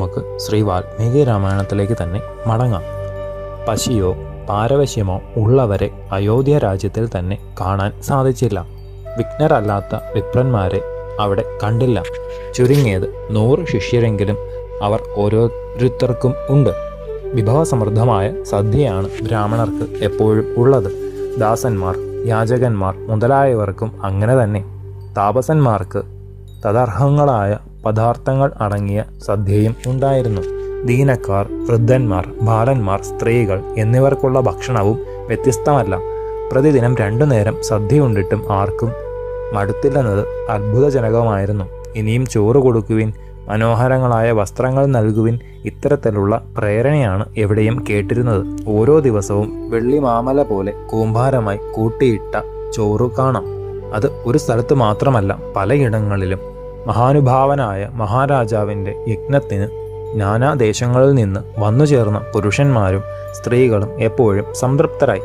നമുക്ക് ശ്രീ വാൽമീകി രാമായണത്തിലേക്ക് തന്നെ മടങ്ങാം. പശിയോ പാരവശ്യമോ ഉള്ളവരെ അയോധ്യ രാജ്യത്തിൽ തന്നെ കാണാൻ സാധിച്ചില്ല. വിഘ്നരല്ലാത്ത വിപ്രന്മാരെ അവിടെ കണ്ടില്ല. ചുരുങ്ങിയത് നൂറ് ശിഷ്യരെങ്കിലും അവർ ഓരോരുത്തർക്കും ഉണ്ട്. വിഭവസമൃദ്ധമായ സദ്യയാണ് ബ്രാഹ്മണർക്ക് എപ്പോഴും ഉള്ളത്. ദാസന്മാർ യാചകന്മാർ മുതലായവർക്കും അങ്ങനെ തന്നെ. താപസന്മാർക്ക് തദർഹങ്ങളായ പദാർത്ഥങ്ങൾ അടങ്ങിയ സദ്യയും ഉണ്ടായിരുന്നു. ദീനക്കാർ വൃദ്ധന്മാർ ബാലന്മാർ സ്ത്രീകൾ എന്നിവർക്കുള്ള ഭക്ഷണവും വ്യത്യസ്തമല്ല. പ്രതിദിനം രണ്ടു നേരം സദ്യ ഉണ്ടിട്ടും ആർക്കും മടുത്തില്ലെന്നത് അത്ഭുതജനകമായിരുന്നു. ഇനിയും ചോറ് കൊടുക്കുവിൻ മനോഹരങ്ങളായ വസ്ത്രങ്ങൾ നൽകുവിൻ ഇത്തരത്തിലുള്ള പ്രേരണയാണ് എവിടെയും കേട്ടിരുന്നത്. ഓരോ ദിവസവും വെള്ളി മാമല പോലെ കൂമ്പാരമായി കൂട്ടിയിട്ട ചോറ് കാണാം. അത് ഒരു സ്ഥലത്ത് മാത്രമല്ല പലയിടങ്ങളിലും മഹാനുഭാവനായ മഹാരാജാവിന്റെ യജ്ഞത്തിന് നാനാദേശങ്ങളിൽ നിന്ന് വന്നു ചേർന്ന പുരുഷന്മാരും സ്ത്രീകളും എപ്പോഴും സംതൃപ്തരായി.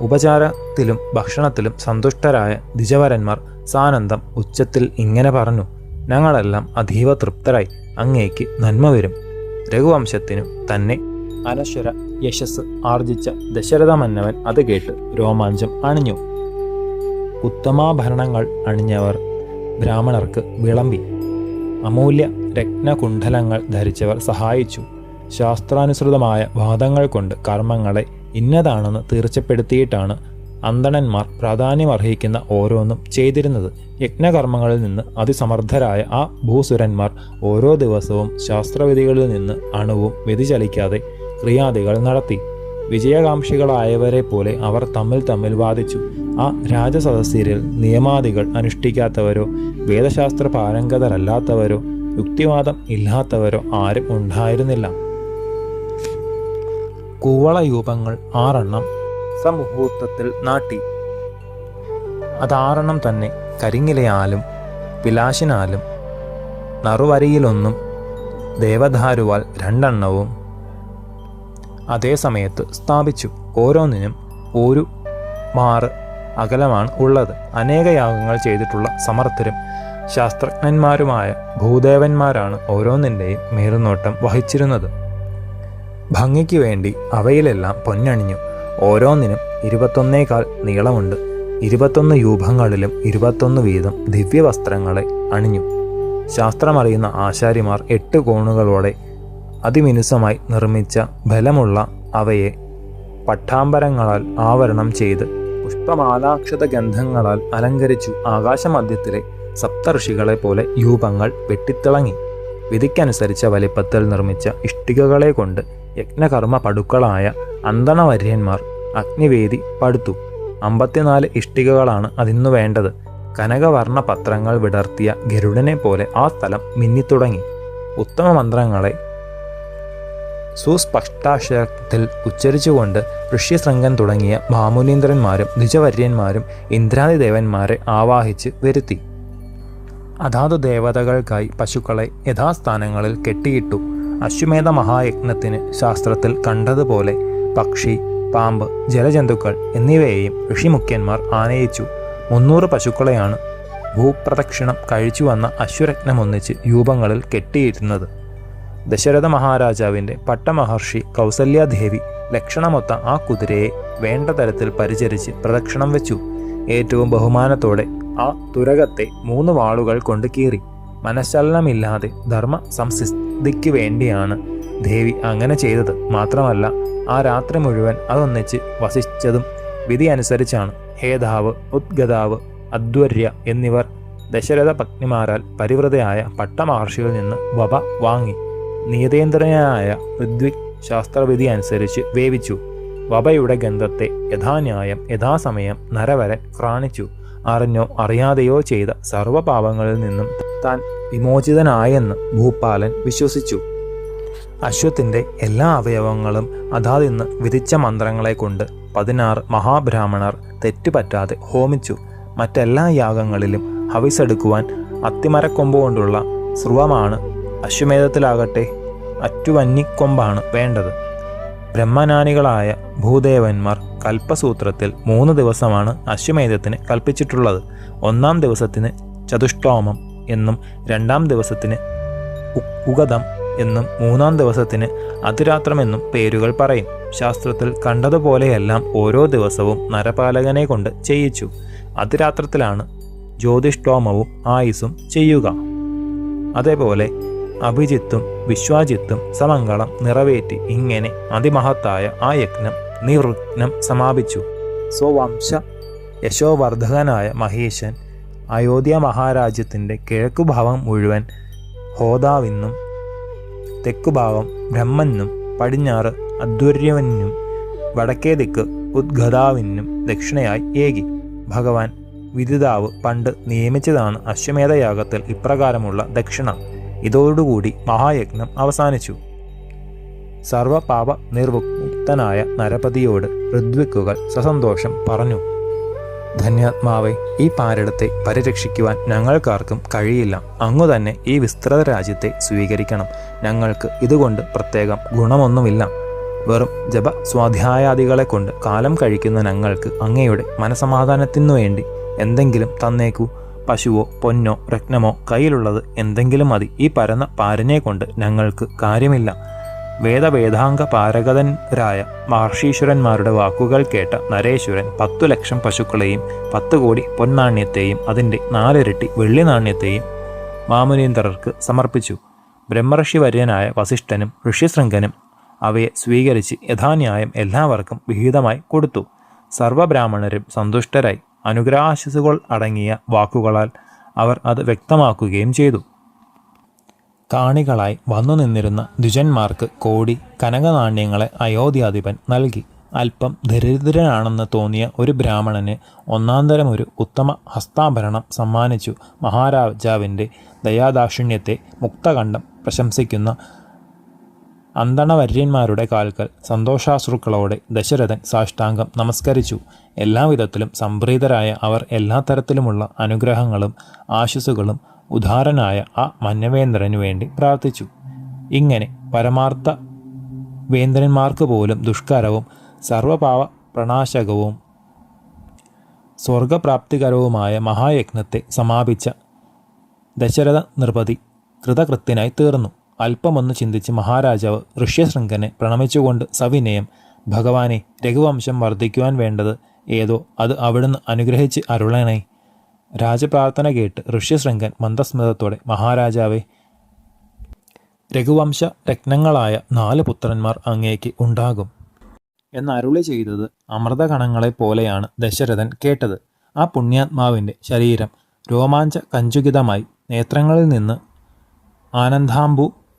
ഉപചാരത്തിലും ഭക്ഷണത്തിലും സന്തുഷ്ടരായ ദ്വിജവരന്മാർ സാനന്ദം ഉച്ചത്തിൽ ഇങ്ങനെ പറഞ്ഞു ഞങ്ങളെല്ലാം അതീവ തൃപ്തരായി അങ്ങേക്ക് നന്മ വരും. രഘുവംശത്തിനു തന്നെ അനശ്വര യശസ് ആർജിച്ച ദശരഥ മന്നവൻ അത് കേട്ട് രോമാഞ്ചം അണിഞ്ഞു. ഉത്തമാഭരണങ്ങൾ അണിഞ്ഞവർ ബ്രാഹ്മണർക്ക് വിളമ്പി. അമൂല്യ രത്നകുണ്ഠലങ്ങൾ ധരിച്ചവർ സഹായിച്ചു. ശാസ്ത്രാനുസൃതമായ വാദങ്ങൾ കൊണ്ട് കർമ്മങ്ങളെ ഇന്നതാണെന്ന് തീർച്ചപ്പെടുത്തിയിട്ടാണ് അന്തണന്മാർ പ്രാധാന്യമർഹിക്കുന്ന ഓരോന്നും ചെയ്തിരുന്നത്. യജ്ഞകർമ്മങ്ങളിൽ നിന്ന് അതിസമർത്ഥരായ ആ ഭൂസുരന്മാർ ഓരോ ദിവസവും ശാസ്ത്രവിധികളിൽ നിന്ന് അണുവും വ്യതിചലിക്കാതെ ക്രിയാദികൾ നടത്തി. വിജയകാംക്ഷികളായവരെ പോലെ അവർ തമ്മിൽ തമ്മിൽ വാദിച്ചു. ആ രാജസദസ്സിരിൽ നിയമാദികൾ അനുഷ്ഠിക്കാത്തവരോ വേദശാസ്ത്ര പാരംഗതരല്ലാത്തവരോ യുക്തിവാദം ഇല്ലാത്തവരോ ആരും ഉണ്ടായിരുന്നില്ല. കൂവളയൂപങ്ങൾ ആറെണ്ണം സമുഹൂർത്തത്തിൽ നാട്ടി. അതാറെണ്ണം തന്നെ കരിങ്ങിലയാലും പിലാശിനാലും നറുവരിയിലൊന്നും ദേവദാരുവാൽ രണ്ടെണ്ണവും അതേ സമയത്ത് സ്ഥാപിച്ചു. ഓരോന്നിനും ഒരു മാറ് അകലമാണ് ഉള്ളത്. അനേക യാഗങ്ങൾ ചെയ്തിട്ടുള്ള സമർത്ഥരും ശാസ്ത്രജ്ഞന്മാരുമായ ഭൂദേവന്മാരാണ് ഓരോന്നിന്റെയും മേൽനോട്ടം വഹിച്ചിരുന്നത്. ഭംഗിക്ക് വേണ്ടി അവയിലെല്ലാം പൊന്നണിഞ്ഞു. ഓരോന്നിനും ഇരുപത്തൊന്നേക്കാൾ നീളമുണ്ട്. ഇരുപത്തൊന്ന് യൂപങ്ങളിലും ഇരുപത്തൊന്ന് വീതം ദിവ്യവസ്ത്രങ്ങളെ അണിഞ്ഞു. ശാസ്ത്രമറിയുന്ന ആശാരിമാർ എട്ട് കോണുകളോടെ അതിമിനുസമായി നിർമ്മിച്ച ബലമുള്ള അവയെ പട്ടാമ്പരങ്ങളാൽ ആവരണം ചെയ്ത് പുഷ്പമാലാക്ഷത ഗന്ധങ്ങളാൽ അലങ്കരിച്ചു ആകാശമധ്യത്തിലെ സപ്തഋഷികളെ പോലെ യൂപങ്ങൾ വെട്ടിത്തിളങ്ങി. വിധിക്കനുസരിച്ച വലിപ്പത്തിൽ നിർമ്മിച്ച ഇഷ്ടികകളെ കൊണ്ട് യജ്ഞകർമ്മ പടുക്കളായ അന്തണവര്യന്മാർ അഗ്നിവേദി പടുത്തു. അമ്പത്തിനാല് ഇഷ്ടികകളാണ് അതിന്നു വേണ്ടത്. കനകവർണ പത്രങ്ങൾ വിടർത്തിയ ഗരുഡനെ പോലെ ആ സ്ഥലം മിന്നിത്തുടങ്ങി. ഉത്തമ മന്ത്രങ്ങളെ സുസ്പഷ്ടാക്ഷരത്തിൽ ഉച്ചരിച്ചുകൊണ്ട് ഋഷ്യശൃംഗൻ തുടങ്ങിയ മാമുനീന്ദ്രന്മാരും നിജവര്യന്മാരും ഇന്ദ്രാദിദേവന്മാരെ ആവാഹിച്ച് വരുത്തി. അതാത് ദേവതകൾക്കായി പശുക്കളെ യഥാസ്ഥാനങ്ങളിൽ കെട്ടിയിട്ടു. അശ്വമേധ മഹായജ്ഞത്തിന് ശാസ്ത്രത്തിൽ കണ്ടതുപോലെ പക്ഷി പാമ്പ് ജലജന്തുക്കൾ എന്നിവയെയും ഋഷിമുഖ്യന്മാർ ആനയിച്ചു. മുന്നൂറ് പശുക്കളെയാണ് ഭൂപ്രദക്ഷിണം കഴിച്ചു വന്ന അശ്വരത്നമൊന്നിച്ച് രൂപങ്ങളിൽ കെട്ടിയിരുന്നത്. ദശരഥ മഹാരാജാവിന്റെ പട്ടമഹർഷി കൗസല്യാദേവി ലക്ഷണമൊത്ത ആ കുതിരയെ വേണ്ട തരത്തിൽ പരിചരിച്ച് പ്രദക്ഷിണം വെച്ചു. ഏറ്റവും ബഹുമാനത്തോടെ ആ തുരകത്തെ മൂന്ന് വാളുകൾ കൊണ്ട് കീറി. മനഃശലനമില്ലാതെ ധർമ്മ സംസിദ്ധിക്ക് വേണ്ടിയാണ് ദേവി അങ്ങനെ ചെയ്തത്. മാത്രമല്ല ആ രാത്രി മുഴുവൻ അതൊന്നിച്ച് വസിച്ചതും വിധി അനുസരിച്ചാണ്. ഹേതാവ് ഉദ്ഗതാവ് അദ്വര്യ എന്നിവർ ദശരഥ പത്നിമാരാൽ പരിവൃതയായ പട്ടമഹർഷിയിൽ നിന്ന് വപ വാങ്ങി. നീതേന്ദ്രനായ ഋത്വിക് ശാസ്ത്രവിധി അനുസരിച്ച് വേവിച്ചു. വബയുടെ ഗന്ധത്തെ യഥാന്യായം യഥാസമയം നരവരൻ ക്രാണിച്ചു. അറിഞ്ഞോ അറിയാതെയോ ചെയ്ത സർവപാപങ്ങളിൽ നിന്നും താൻ വിമോചിതനായെന്ന് ഭൂപാലൻ വിശ്വസിച്ചു. അശ്വത്തിന്റെ എല്ലാ അവയവങ്ങളും അതാതിന്ന് വിധിച്ച മന്ത്രങ്ങളെ കൊണ്ട് പതിനാറ് മഹാബ്രാഹ്മണർ തെറ്റുപറ്റാതെ ഹോമിച്ചു. മറ്റെല്ലാ യാഗങ്ങളിലും ഹവിസെടുക്കുവാൻ അത്തിമരക്കൊമ്പ് കൊണ്ടുള്ള സ്രുവമാണ് അശ്വമേധത്തിലാകട്ടെ അറ്റുവന്നിക്കൊമ്പാണ് വേണ്ടത്. ബ്രഹ്മനാനികളായ ഭൂദേവന്മാർ കൽപ്പസൂത്രത്തിൽ മൂന്ന് ദിവസമാണ് അശ്വമേധത്തിന് കൽപ്പിച്ചിട്ടുള്ളത്. ഒന്നാം ദിവസത്തിന് ചതുഷ്ടോമം എന്നും രണ്ടാം ദിവസത്തിന് ഉഗതം എന്നും മൂന്നാം ദിവസത്തിന് അതിരാത്രമെന്നും പേരുകൾ പറയും. ശാസ്ത്രത്തിൽ കണ്ടതുപോലെയെല്ലാം ഓരോ ദിവസവും നരപാലകനെ കൊണ്ട് ചെയ്യിച്ചു. അതിരാത്രത്തിലാണ് ജ്യോതിഷ്ടോമവും ആയുസും ചെയ്യുക. അതേപോലെ അഭിജിത്തും വിശ്വാജിത്തും സമംഗളം നിറവേറ്റി ഇങ്ങനെ അതിമഹത്തായ ആ യജ്ഞം നിർവിഘ്നം സമാപിച്ചു. സ്വവംശ യശോവർദ്ധകനായ മഹേശൻ അയോധ്യ മഹാരാജ്യത്തിന്റെ കിഴക്കുഭാഗം മുഴുവൻ ഹോതാവിന്നും തെക്കുഭാഗം ബ്രഹ്മനും പടിഞ്ഞാറ് അദ്വര്യവനും വടക്കേ ദിക്ക് ഉദ്ഗതാവിനും ദക്ഷിണയായി ഏകി. ഭഗവാൻ വിദിതാവ് പണ്ട് നിയമിച്ചതാണ് അശ്വമേധയാഗത്തിൽ ഇപ്രകാരമുള്ള ദക്ഷിണ. ഇതോടുകൂടി മഹായജ്ഞം അവസാനിച്ചു. സർവപാപ നിർമുക്തനായ നരപതിയോട് ഋദ്വിക്കുകൾ സസന്തോഷം പറഞ്ഞു. ധന്യാത്മാവെ ഈ പാരിടത്തെ പരിരക്ഷിക്കുവാൻ ഞങ്ങൾക്കാർക്കും കഴിയില്ല. അങ്ങു തന്നെ ഈ വിസ്തൃത രാജ്യത്തെ സ്വീകരിക്കണം. ഞങ്ങൾക്ക് ഇതുകൊണ്ട് പ്രത്യേകം ഗുണമൊന്നുമില്ല. വെറും ജപ സ്വാധ്യായാദികളെ കൊണ്ട് കാലം കഴിക്കുന്ന ഞങ്ങൾക്ക് അങ്ങയുടെ മനസമാധാനത്തിനു വേണ്ടി എന്തെങ്കിലും തന്നേക്കൂ. പശുവോ പൊന്നോ രത്നമോ കയ്യിലുള്ളത് എന്തെങ്കിലും മതി. ഈ പരന്ന പാരനെ കൊണ്ട് ഞങ്ങൾക്ക് കാര്യമില്ല. വേദവേദാംഗ പാരഗതരായ മഹർഷീശ്വരന്മാരുടെ വാക്കുകൾ കേട്ട നരേശ്വരൻ പത്തു ലക്ഷം പശുക്കളെയും പത്ത് കോടി പൊന്നാണ്യത്തെയും അതിന്റെ നാലിരട്ടി വെള്ളി നാണ്യത്തെയും മാമുനീന്ദ്രർക്ക് സമർപ്പിച്ചു. ബ്രഹ്മർഷി വര്യനായ വസിഷ്ഠനും ഋഷിശൃംഗനും അവയെ സ്വീകരിച്ച് യഥാന്യായം എല്ലാവർക്കും വിഹിതമായി കൊടുത്തു. സർവബ്രാഹ്മണരും സന്തുഷ്ടരായി. അനുഗ്രഹാശിസുകൾ അടങ്ങിയ വാക്കുകളാൽ അവർ അത് വ്യക്തമാക്കുകയും ചെയ്തു. കാണികളായി വന്നു നിന്നിരുന്ന ദ്വിജന്മാർക്ക് കോടി കനകനാണ്യങ്ങളെ അയോധ്യാധിപൻ നൽകി. അല്പം ദരിദ്രനാണെന്ന് തോന്നിയ ഒരു ബ്രാഹ്മണന് ഒന്നാന്തരം ഒരു ഉത്തമ ഹസ്താഭരണം സമ്മാനിച്ചു മഹാരാജാവിന്റെ ദയാദാക്ഷിണ്യത്തെ മുക്തകണ്ഠം പ്രശംസിക്കുന്ന അന്തണവര്യന്മാരുടെ കാൽക്കൽ സന്തോഷാശ്രുക്കളോടെ ദശരഥൻ സാഷ്ടാംഗം നമസ്കരിച്ചു. എല്ലാവിധത്തിലും സംപ്രീതരായ അവർ എല്ലാ തരത്തിലുമുള്ള അനുഗ്രഹങ്ങളും ആശസ്സുകളും ഉദാരനായ ആ മന്യവേന്ദ്രനു വേണ്ടി പ്രാർത്ഥിച്ചു. ഇങ്ങനെ പരമാർത്ഥ വേന്ദ്രന്മാർക്ക് പോലും ദുഷ്കരവും സർവപാവ പ്രണാശകവും സ്വർഗപ്രാപ്തികരവുമായ മഹായജ്ഞത്തെ സമാപിച്ച ദശരഥ നിർപതി കൃതകൃത്യനായി തീർന്നു. അല്പമൊന്ന് ചിന്തിച്ച് മഹാരാജാവ് ഋഷ്യശൃംഖനെ പ്രണമിച്ചുകൊണ്ട് സവിനയം ഭഗവാനെ രഘുവംശം വർദ്ധിക്കുവാൻ വേണ്ടത് ഏതോ അത് അവിടുന്ന് അനുഗ്രഹിച്ച് അരുളണേ. രാജപ്രാർത്ഥന കേട്ട് ഋഷ്യശൃംഖൻ മന്ദസ്മൃതത്തോടെ മഹാരാജാവെ രഘുവംശ രത്നങ്ങളായ നാല് പുത്രന്മാർ അങ്ങേക്ക് ഉണ്ടാകും. എന്നരുളി ചെയ്തത് അമൃതകണങ്ങളെ പോലെയാണ് ദശരഥൻ കേട്ടത്. ആ പുണ്യാത്മാവിന്റെ ശരീരം രോമാഞ്ച കഞ്ചുകിതമായി നേത്രങ്ങളിൽ നിന്ന് ആനന്ദാംബു